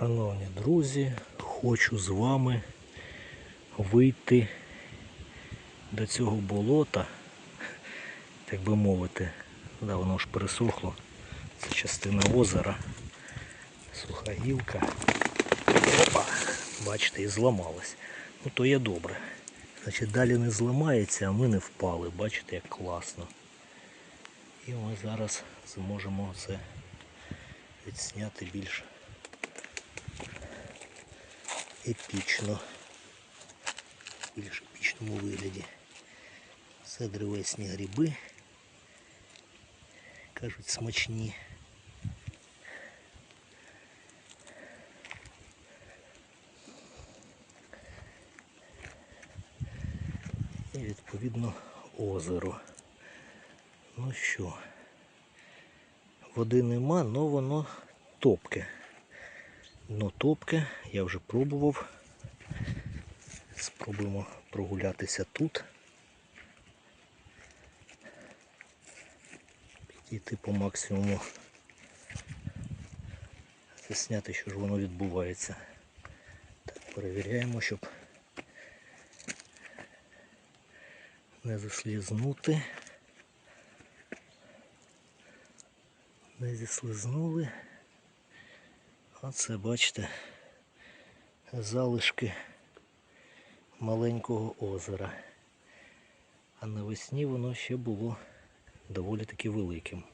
Шановні друзі, хочу з вами вийти до цього болота, так би мовити. Да, воно ж пересохло. Це частина озера. Суха гілка. Опа! Бачите, і зламалась. Ну то є добре. Значить, далі не зламається, а ми не впали. Бачите, як класно. І ми зараз зможемо це відсняти більш епічно. Більш епічному вигляді. Це древесні гриби. Кажуть, смачні. І відповідно озеро. Ну що, води нема, але воно топке. Дно топке, я вже пробував. Спробуємо прогулятися тут. Підійти по максимуму. Засняти, що ж воно відбувається. Так, перевіряємо, щоб не заслізнути. Не зіслизнули. Оце, бачите, залишки маленького озера. А навесні воно ще було доволі таки великим.